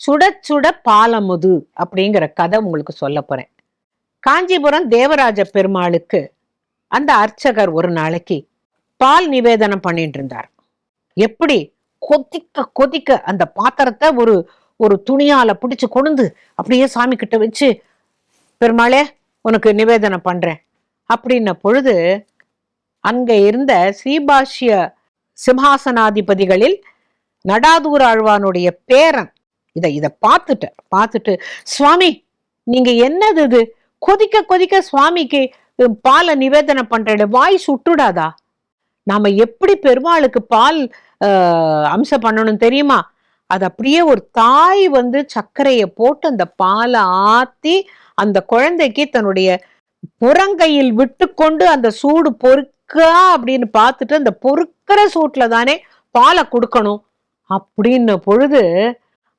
சுட சுட பாலமுது அப்படிங்கிற கதை உங்களுக்கு சொல்ல போறேன். காஞ்சிபுரம் தேவராஜ பெருமாளுக்கு அந்த அர்ச்சகர் ஒரு நாளைக்கு பால் நிவேதனம் பண்ணிட்டு இருந்தார். எப்படி? கொதிக்க கொதிக்க அந்த பாத்திரத்தை ஒரு ஒரு துணியால பிடிச்சு கொண்டு அப்படியே சாமி கிட்ட வச்சு பெருமாளே உனக்கு நிவேதனம் பண்றேன். அப்படின்ன பொழுது அங்க இருந்த ஸ்ரீபாஷ்ய சிம்ஹாசனாதிபதிகளில் நடாதூர் ஆழ்வானுடைய பேரன் இதை இதை பார்த்துட்டேன் பார்த்துட்டு சுவாமி நீங்க என்னது இது? கொதிக்க கொதிக்க சுவாமிக்கு பாலை நிவேதனம் பண்ற வாய் சுட்டுடாதா? நாம எப்படி பெருமாளுக்கு பால் அம்சம் பண்ணணும் தெரியுமா? அது அப்படியே ஒரு தாய் வந்து சர்க்கரையை போட்டு அந்த பாலை ஆத்தி அந்த குழந்தைக்கு தன்னுடைய புறங்கையில் விட்டு கொண்டு அந்த சூடு பொறுக்கா அப்படின்னு பார்த்துட்டு அந்த பொறுக்கிற சூட்டில் தானே பாலை கொடுக்கணும். அப்படின்ன பொழுது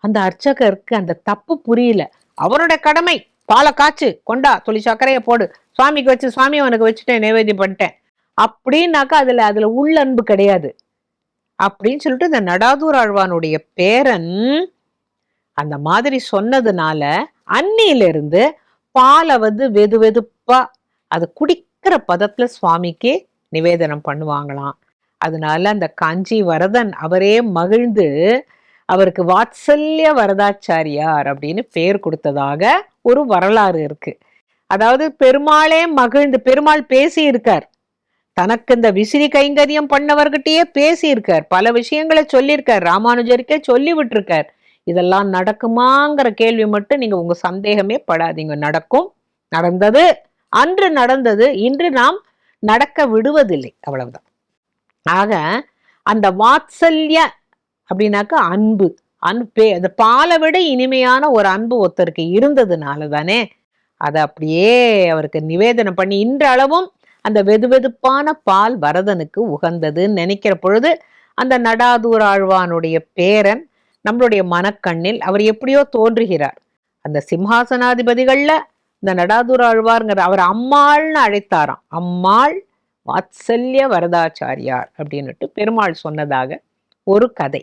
அந்த அர்ச்சகருக்கு அந்த தப்பு புரியல. அவரோட கடமை பாலை காய்ச்சு கொண்டா துளி சர்க்கரையை போடு சுவாமிக்கு வச்சு சுவாமி உனக்கு வச்சுட்டேன் நைவேத்தியம் பண்ணிட்டேன். அப்படின்னாக்கா அதுல அதுல உள்ளன்பு கிடையாது. அப்படின்னு சொல்லிட்டு இந்த நடாதூர் ஆழ்வானுடைய பேரன் அந்த மாதிரி சொன்னதுனால அன்னியிலிருந்து பாலை வந்து வெது வெதுப்பா அது குடிக்கிற பதத்துல சுவாமிக்கு நிவேதனம் பண்ணுவாங்களாம். அதனால அந்த காஞ்சி வரதன் அவரே மகிழ்ந்து அவருக்கு வாத்சல்ய வரதாச்சாரியார் அப்படின்னு பெயர் கொடுத்ததாக ஒரு வரலாறு இருக்கு. அதாவது பெருமாளே மகிழ்ந்து பெருமாள் பேசி இருக்கார் தனக்கு இந்த விசிறி கைங்கரியம் பண்ணவர்கிட்டயே பேசியிருக்கார். பல விஷயங்களை சொல்லியிருக்கார். ராமானுஜருக்கே சொல்லி விட்டுருக்கார். இதெல்லாம் நடக்குமாங்கிற கேள்வி மட்டும் நீங்க உங்க சந்தேகமே படாதீங்க. நடக்கும் நடந்தது அன்று நடந்தது இன்று நாம் நடக்க விடுவதில்லை. அவ்வளவுதான். ஆக அந்த வாத்சல்ய அப்படின்னாக்கா அன்பு. அன்பே அந்த பாலை விட இனிமையான ஒரு அன்பு ஒருத்தருக்கு இருந்ததுனால தானே அதை அப்படியே அவருக்கு நிவேதனம் பண்ணி இன்றளவும் அந்த வெதுவெதுப்பான பால் வரதனுக்கு உகந்ததுன்னு நினைக்கிற பொழுது அந்த நடாதூர் ஆழ்வானுடைய பேரன் நம்மளுடைய மனக்கண்ணில் அவர் எப்படியோ தோன்றுகிறார். அந்த சிம்ஹாசனாதிபதிகள்ல இந்த நடாதூராழ்வாருங்கிற அவர் அம்மாள்னு அழைத்தாராம். அம்மாள் வாத்சல்ய வரதாச்சாரியார் அப்படின்னுட்டு பெருமாள் சொன்னதாக ஒரு கதை.